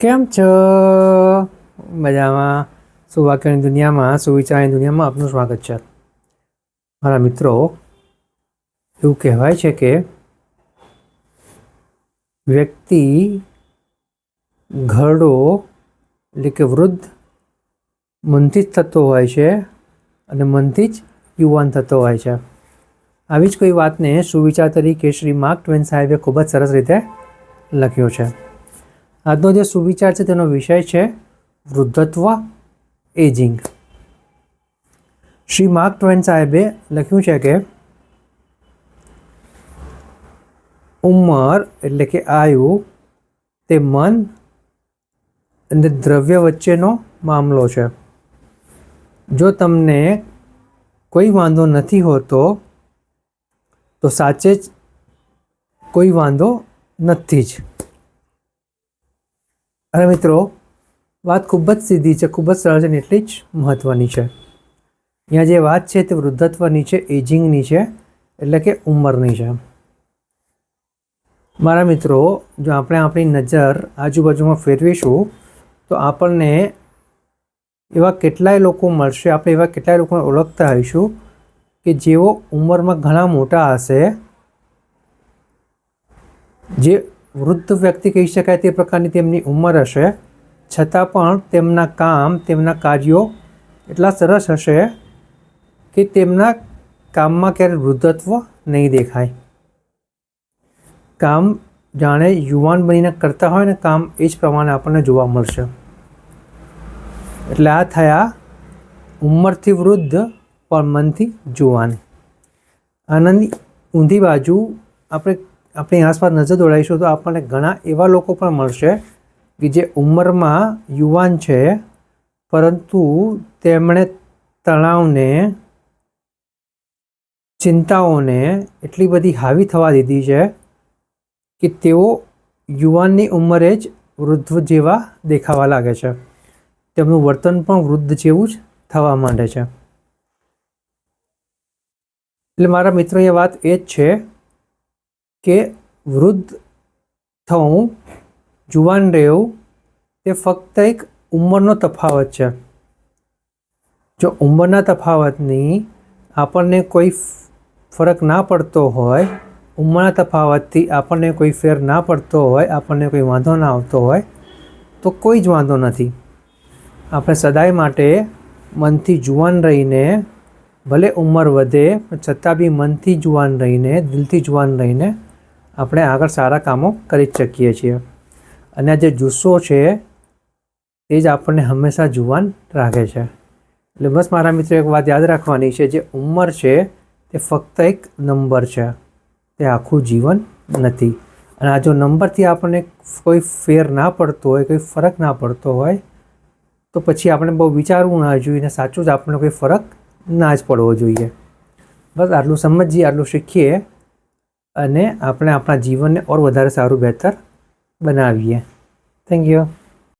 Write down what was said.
કેમ છો? મજામાં. સુવાક્યની દુનિયામાં, સુવિચારની દુનિયામાં આપનું સ્વાગત છે. મારા મિત્રો, એવું કહેવાય છે કે વ્યક્તિ ઘરડો, એટલે કે વૃદ્ધ, મનથી જ થતો હોય છે અને મનથી જ યુવાન થતો હોય છે. આવી જ કોઈ વાતને સુવિચાર તરીકે શ્રી માર્ક ટ્વેન સાહેબે ખૂબ જ સરસ રીતે લખ્યો છે. આજનો જે સુવિચાર છે તેનો વિષય છે વૃદ્ધત્વ એજિંગ. શ્રી માર્ક ટ્વેન સાહેબે લખ્યું છે કે ઉંમર એટલે કે આયુ તે મન અને દ્રવ્ય વચ્ચેનો મામલો છે. જો તમને કોઈ વાંધો નથી હોતો, તો સાચે જ કોઈ વાંધો નથી જ. અને મિત્રો, વાત ખૂબ જ સીધી છે, ખૂબ જ સરળ છે અને એટલી જ મહત્ત્વની છે. અહીંયા જે વાત છે તે વૃદ્ધત્વની છે, એજિંગની છે, એટલે કે ઉંમરની છે. મારા મિત્રો, જો આપણે આપણી નજર આજુબાજુમાં ફેરવીશું, તો આપણને એવા કેટલાય લોકો મળશે, આપણે એવા કેટલાય લોકોને ઓળખતા હોઈશું કે જેઓ ઉંમરમાં ઘણા મોટા હશે, જે વૃદ્ધ વ્યક્તિ કહી શકાય તે પ્રકારની તેમની ઉંમર હશે. છતાં પણ તેમના કામ, તેમના કાર્યો એટલા સરસ હશે કે તેમના કામમાં ક્યારેય વૃદ્ધત્વ નહીં દેખાય. કામ જાણે યુવાન બનીને કરતા હોય ને કામ એ જ પ્રમાણે આપણને જોવા મળશે. એટલે આ થયા ઉંમરથી વૃદ્ધ, પણ મનથી જુવાન. આનંદ ઊંધી બાજુ આપણે આપણી આસપાસ નજર દોડાવીશું તો આપણને ઘણા એવા લોકો પણ મળશે કે જે ઉંમરમાં યુવાન છે, પરંતુ તેમણે તણાવને, ચિંતાઓને એટલી બધી હાવી થવા દીધી છે કે તેઓ યુવાનની ઉંમરે જ વૃદ્ધ જેવા દેખાવા લાગે છે. તેમનું વર્તન પણ વૃદ્ધ જેવું જ થવા માંડે છે. એટલે મારા મિત્રો એ વાત એ જ છે કે વૃદ્ધ થવું, જુવાન રહેવું, તે ફક્ત એક ઉંમરનો તફાવત છે. જો ઉંમરના તફાવતની આપણને કોઈ ફરક ના પડતો હોય, ઉંમરના તફાવતથી આપણને કોઈ ફેર ના પડતો હોય, આપણને કોઈ વાંધો ના આવતો હોય, તો કોઈ જ વાંધો નથી. આપણે સદાય માટે મનથી જુવાન રહીને, ભલે ઉંમર વધે, પણ છતાં બી મનથી જુવાન રહીને, દિલથી જુવાન રહીને આપણે આગળ સારા કામો કરી જ શકીએ છીએ. અને આ જે જુસ્સો છે, તે જ આપણને હંમેશા જુવાન રાખે છે. એટલે બસ મારા મિત્રો એક વાત યાદ રાખવાની છે, જે ઉંમર છે, તે ફક્ત એક નંબર છે. તે આખું જીવન નથી. અને આ જો નંબરથી આપણને કોઈ ફેર ના પડતો હોય, કોઈ ફરક ના પડતો હોય, તો પછી આપણે બહુ વિચારવું ના જોઈએ ને સાચું જ આપણને કોઈ ફરક ના જ પડવો જોઈએ. બસ આટલું સમજીએ, આટલું શીખીએ. અને આપણે આપણા જીવનને ઓર વધારે સારું બહેતર બનાવીએ. Thank you